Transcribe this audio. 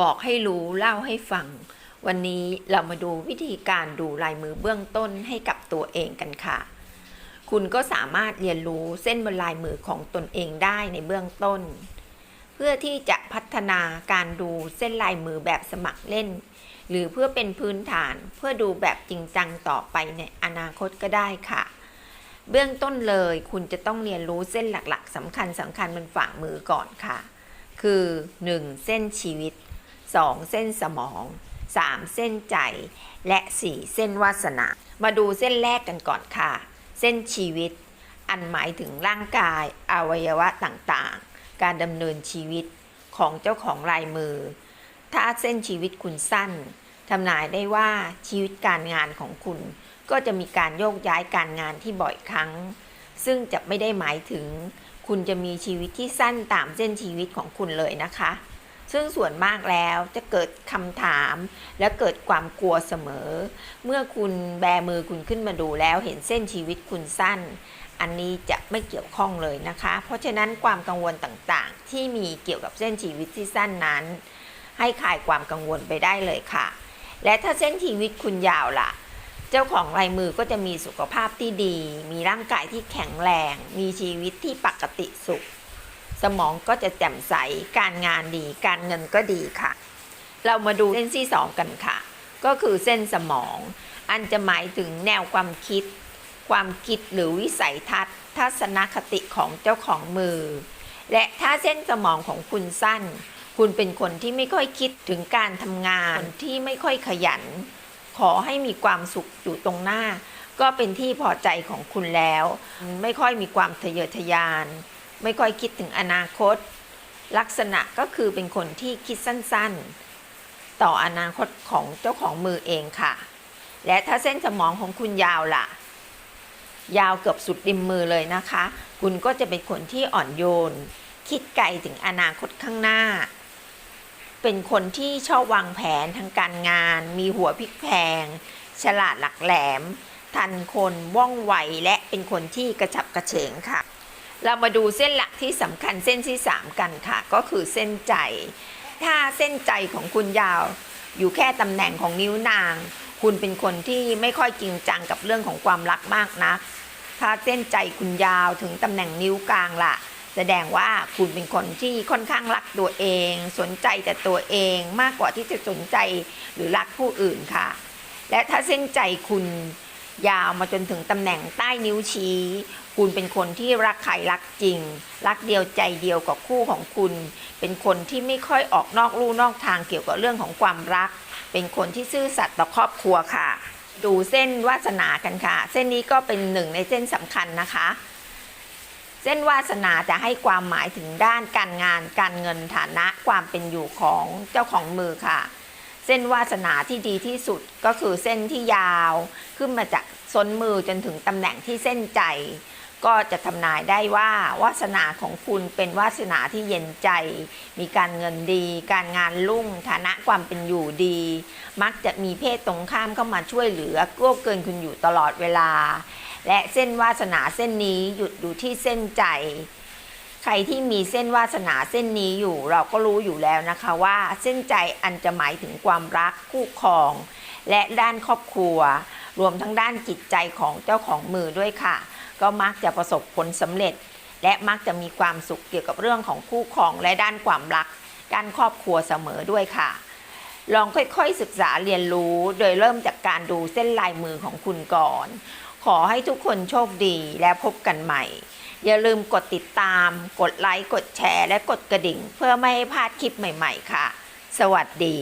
บอกให้รู้เล่าให้ฟัง วันนี้เรามาดูวิธีการดูลายมือเบื้องต้นให้กับตัวเองกันค่ะ คุณก็สามารถเรียนรู้เส้นบนลายมือของตนเองได้ในเบื้องต้น เพื่อที่จะพัฒนาการดูเส้นลายมือแบบสมัครเล่น หรือเพื่อเป็นพื้นฐานเพื่อดูแบบจริงจังต่อไปในอนาคตก็ได้ค่ะเบื้องต้นเลยคุณจะต้องเรียนรู้เส้นหลักๆสำคัญสำคัญบนฝ่ามือก่อนค่ะ คือ 1. เส้นชีวิต 2. เส้นสมอง 3. เส้นใจ และ 4. เส้นวาสนา มาดูเส้นแรกกันก่อนค่ะ เส้นชีวิต อันหมายถึงร่างกายอวัยวะต่างๆ การดำเนินชีวิตของเจ้าของลายมือ ถ้าเส้นชีวิตคุณสั้นทำนายได้ว่าชีวิตการงานของคุณ ก็จะมีการโยกย้ายการงานที่บ่อยครั้ง ซึ่งจะไม่ได้หมายถึง คุณจะมีชีวิตที่สั้นตามเส้นชีวิตของคุณเลยนะคะ ซึ่งส่วนมากแล้วจะเกิดคำถามและเกิดความกลัวเสมอ เมื่อคุณแบมือคุณขึ้นมาดูแล้วเห็นเส้นชีวิตคุณสั้น อันนี้จะไม่เกี่ยวข้องเลยนะคะ เพราะฉะนั้นความกังวลต่างๆ ที่มีเกี่ยวกับเส้นชีวิตที่สั้นนั้น ให้คลายความกังวลไปได้เลยค่ะ และถ้าเส้นชีวิตคุณยาวล่ะเจ้าของลายมือก็จะมีสุขภาพที่ดี มีร่างกายที่แข็งแรง มีชีวิตที่ปกติสุข สมองก็จะแจ่มใส การงานดี การเงินก็ดีค่ะ เรามาดูเส้นที่สองกันค่ะ ก็คือเส้นสมอง อันจะหมายถึงแนวความคิด ความคิดหรือวิสัยทัศน์ ทัศนคติของเจ้าของมือ และถ้าเส้นสมองของคุณสั้น คุณเป็นคนที่ไม่ค่อยคิดถึงการทำงานที่ไม่ค่อยขยัน ขอให้มีความสุขอยู่ตรงหน้า ก็เป็นที่พอใจของคุณแล้ว ไม่ค่อยมีความทะเยอทะยาน ไม่ค่อยคิดถึงอนาคต ลักษณะก็คือเป็นคนที่คิดสั้นๆ ต่ออนาคตของเจ้าของมือเองค่ะ และถ้าเส้นสมองของคุณยาวล่ะ ยาวเกือบสุดริมมือเลยนะคะ คุณก็จะเป็นคนที่อ่อนโยน คิดไกลถึงอนาคตข้างหน้า เป็นคนที่ชอบวางแผนทางการงาน มีหัวพลิกแพง ฉลาดหลักแหลม ทันคนว่องไวและเป็นคนที่กระฉับกระเฉงค่ะ เรามาดูเส้นหลักที่สำคัญเส้นที่ 3 กันค่ะ ก็คือเส้นใจ ถ้าเส้นใจของคุณยาว อยู่แค่ตำแหน่งของนิ้วนาง คุณเป็นคนที่ไม่ค่อยจริงจังกับเรื่องของความรักมากนัก ถ้าเส้นใจคุณยาวถึงตำแหน่งนิ้วกลางล่ะ แสดงว่าคุณเป็นคนที่ค่อนข้างรักตัวเอง สนใจแต่ตัวเองมากกว่าที่จะสนใจหรือรักผู้อื่นค่ะ และถ้าเส้นใจคุณยาวมาจนถึงตำแหน่งใต้นิ้วชี้ คุณเป็นคนที่รักใครรักจริง รักเดียวใจเดียวกับคู่ของคุณ เป็นคนที่ไม่ค่อยออกนอกลู่นอกทางเกี่ยวกับเรื่องของความรัก เป็นคนที่ซื่อสัตย์ต่อครอบครัวค่ะ ดูเส้นวาสนากันค่ะ เส้นนี้ก็เป็นหนึ่งในเส้นสำคัญนะคะ เส้นวาสนาจะให้ความหมายถึงด้านการงาน การเงินฐานะความเป็นอยู่ของเจ้าของมือค่ะเส้นวาสนาที่ดีที่สุดก็คือเส้นที่ยาว ขึ้นมาจากส้นมือจนถึงตำแหน่งที่เส้นใจ ก็จะทำนายได้ว่าวาสนาของคุณเป็นวาสนาที่เย็นใจ มีการเงินดี การงานรุ่ง ฐานะความเป็นอยู่ดี มักจะมีเพศตรงข้ามเข้ามาช่วยเหลือกื้เกินคุณอยู่ตลอดเวลา และเส้นวาสนาเส้นนี้หยุดอยู่ที่เส้นใจ ใครที่มีเส้นวาสนาเส้นนี้อยู่เราก็รู้อยู่แล้วนะคะว่า เส้นใจอันจะหมายถึงความรักคู่ครอง และด้านครอบครัว รวมทั้งด้านจิตใจของเจ้าของมือด้วยค่ะ ก็มักจะประสบผลสำเร็จ และมักจะมีความสุขเกี่ยวกับเรื่องของคู่ครองและด้านความรัก ด้านครอบครัวเสมอด้วยค่ะ ลองค่อยๆศึกษาเรียนรู้โดยเริ่มจากการดูเส้นลายมือของคุณก่อน ขอให้ทุกคนโชคดีและพบกันใหม่ อย่าลืมกดติดตาม กดไลค์กดแชร์ และกดกระดิ่ง เพื่อไม่ให้พลาดคลิปใหม่ ๆ ค่ะ สวัสดี